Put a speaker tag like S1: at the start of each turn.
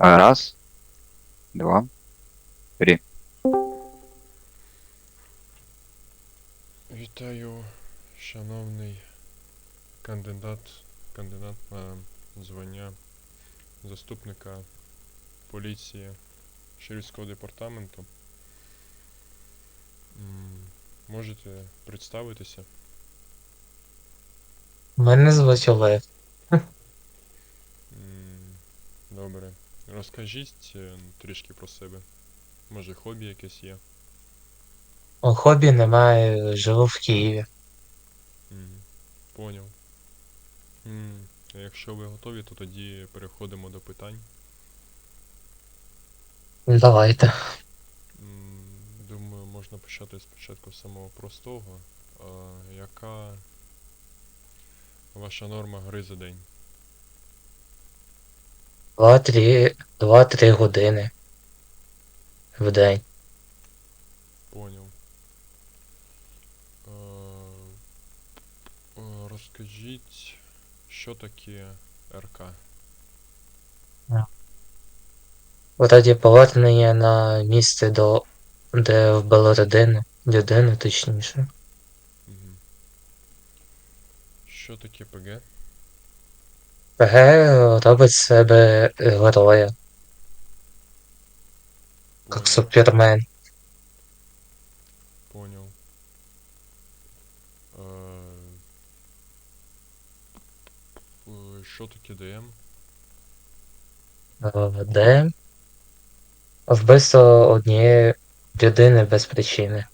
S1: Раз, два, три.
S2: Вітаю, шановний кандидат, кандидат на звання заступника поліції Шерівського департаменту. Можете представитися?
S3: Мене звуть Олег.
S2: Добре. Розкажіть е, трішки про себе. Може, хобі якесь є?
S3: У хобі немає, живу в Києві.
S2: Поняв. Якщо ви готові, то тоді переходимо до питань.
S3: Давайте.
S2: Думаю, можна почати спочатку з самого простого. А, яка ваша норма гри за день?
S3: Два-три, два-три години в день.
S2: Поняв. Е, е, Розкажіть, що таке РК?
S3: Вроді повернення на місце до де вбили людину, людину точніше.
S2: Мгм. Що таке ПГ?
S3: ПГ робить себе героя, як
S2: Поняв.
S3: Супермен.
S2: Поняв. Е, е, Що таке ДМ?
S3: Е, Де вбивство однієї людини без причини.